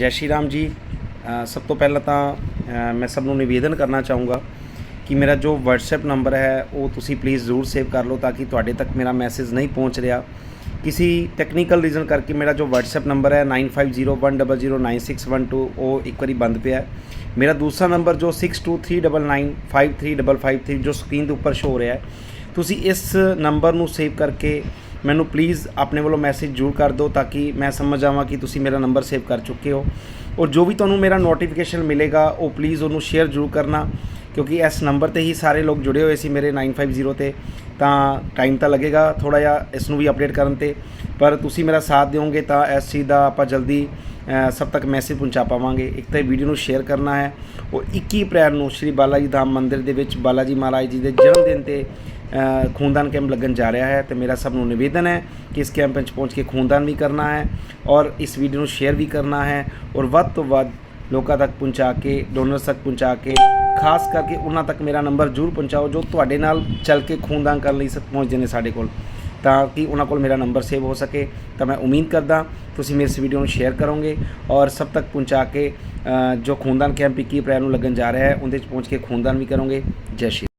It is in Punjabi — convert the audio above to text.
ਜੈ ਸ਼੍ਰੀ ਰਾਮ ਜੀ ਸਭ ਤੋਂ ਪਹਿਲਾਂ ਤਾਂ ਮੈਂ ਸਭ ਨੂੰ ਨਿਵੇਦਨ ਕਰਨਾ ਚਾਹੂੰਗਾ ਕਿ ਮੇਰਾ ਜੋ WhatsApp ਨੰਬਰ ਹੈ, ਉਹ ਤੁਸੀਂ ਪਲੀਜ਼ ਜ਼ਰੂਰ ਸੇਵ ਕਰ ਲਓ ਤਾਂ ਕਿ ਤੁਹਾਡੇ ਤੱਕ ਮੇਰਾ ਮੈਸੇਜ ਨਹੀਂ ਪਹੁੰਚ ਰਿਹਾ। ਕਿਸੇ ਟੈਕਨੀਕਲ ਰੀਜ਼ਨ ਕਰਕੇ ਮੇਰਾ ਜੋ WhatsApp ਨੰਬਰ ਹੈ 9501009612 ਉਹ ਇੱਕ ਵਾਰੀ ਬੰਦ ਪਿਆ ਮੇਰਾ ਦੂਸਰਾ ਨੰਬਰ ਜੋ 6239953553 ਜੋ ਸਕਰੀਨ ਦੇ ਉੱਪਰ ਸ਼ੋ ਹੋ ਰਿਹਾ ਹੈ, ਤੁਸੀਂ ਇਸ ਨੰਬਰ ਨੂੰ ਸੇਵ ਕਰਕੇ ਮੈਨੂੰ ਪਲੀਜ਼ ਆਪਣੇ ਵੱਲੋਂ ਮੈਸੇਜ ਜ਼ਰੂਰ ਕਰ ਦਿਓ ਤਾਂ ਕਿ ਮੈਂ ਸਮਝ ਜਾਵਾਂ ਕਿ ਤੁਸੀਂ ਮੇਰਾ ਨੰਬਰ ਸੇਵ ਕਰ ਚੁੱਕੇ ਹੋ। ਔਰ ਜੋ ਵੀ ਤੁਹਾਨੂੰ ਮੇਰਾ ਨੋਟੀਫਿਕੇਸ਼ਨ ਮਿਲੇਗਾ, ਉਹ ਪਲੀਜ਼ ਉਹਨੂੰ ਸ਼ੇਅਰ ਜ਼ਰੂਰ ਕਰਨਾ, ਕਿਉਂਕਿ ਇਸ ਨੰਬਰ ਤੇ ਹੀ ਸਾਰੇ ਲੋਕ ਜੁੜੇ ਹੋਏ ਸੀ ਮੇਰੇ 950 ਤੇ। ਤਾਂ ਟਾਈਮ ਤਾਂ ਲੱਗੇਗਾ ਥੋੜਾ ਜਿਹਾ ਇਸ ਨੂੰ ਵੀ ਅਪਡੇਟ ਕਰਨ ਤੇ, ਪਰ ਤੁਸੀਂ ਮੇਰਾ ਸਾਥ ਦਿਓਗੇ ਤਾਂ ਇਸ ਚੀਜ਼ ਦਾ ਆਪਾਂ ਜਲਦੀ ਸਭ ਤੱਕ ਮੈਸੇਜ ਪਹੁੰਚਾ ਪਾਵਾਂਗੇ। ਇੱਕ ਤਾਂ ਇਹ ਵੀਡੀਓ ਨੂੰ ਸ਼ੇਅਰ ਕਰਨਾ ਹੈ। ਉਹ 21 ਅਪ੍ਰੈਲ ਨੂੰ ਸ਼੍ਰੀ ਬਾਲਾ ਜੀ ਧਾਮ ਮੰਦਿਰ ਦੇ ਵਿੱਚ ਬਾਲਾ ਜੀ ਮਹਾਰਾਜ ਜੀ ਦੇ ਜਨਮ ਦਿਨ ਤੇ ਖੂਨਦਾਨ ਕੈਂਪ ਲੱਗਣ ਜਾ ਰਿਹਾ ਹੈ ਤੇ ਮੇਰਾ ਸਭ ਨੂੰ ਨਿਵੇਦਨ ਹੈ ਕਿ ਇਸ ਕੈਂਪ ਵਿੱਚ ਪਹੁੰਚ ਕੇ ਖੂਨਦਾਨ ਵੀ ਕਰਨਾ ਹੈ ਔਰ ਇਸ ਵੀਡੀਓ ਨੂੰ ਸ਼ੇਅਰ ਵੀ ਕਰਨਾ ਹੈ ਔਰ ਵੱਧ ਤੋਂ ਵੱਧ ਲੋਕਾਂ ਤੱਕ ਪਹੁੰਚਾ ਕੇ ਡੋਨਰਸ ਤੱਕ ਪਹੁੰਚਾ ਕੇ, ਖਾਸ ਕਰਕੇ ਉਹਨਾਂ ਤੱਕ ਮੇਰਾ ਨੰਬਰ ਜ਼ਰੂਰ ਪਹੁੰਚਾਓ ਜੋ ਤੁਹਾਡੇ ਨਾਲ ਚੱਲ ਕੇ ਖੂਨਦਾਨ ਕਰਨ ਲਈ ਸ- ਪਹੁੰਚਦੇ ਨੇ ਸਾਡੇ ਕੋਲ। ਤਾਂ ਕਿ ਉਹਨਾਂ ਕੋਲ ਮੇਰਾ ਨੰਬਰ ਸੇਵ ਹੋ ਸਕੇ, ਤਾਂ ਮੈਂ ਉਮੀਦ ਕਰਦਾ ਤੁਸੀਂ ਮੇਰੀ ਇਸ ਵੀਡੀਓ ਨੂੰ ਸ਼ੇਅਰ ਕਰੋਗੇ ਔਰ ਸਭ ਤੱਕ ਪਹੁੰਚਾ ਕੇ ਜੋ ਖੂਨਦਾਨ ਕੈਂਪ 21 ਅਪ੍ਰੈਲ ਨੂੰ ਲੱਗਣ ਜਾ ਰਿਹਾ ਹੈ, ਉਹਦੇ ਵਿੱਚ ਪਹੁੰਚ ਕੇ ਖੂਨਦਾਨ ਵੀ ਕਰੋਗੇ। ਜੈ ਸ਼੍ਰੀ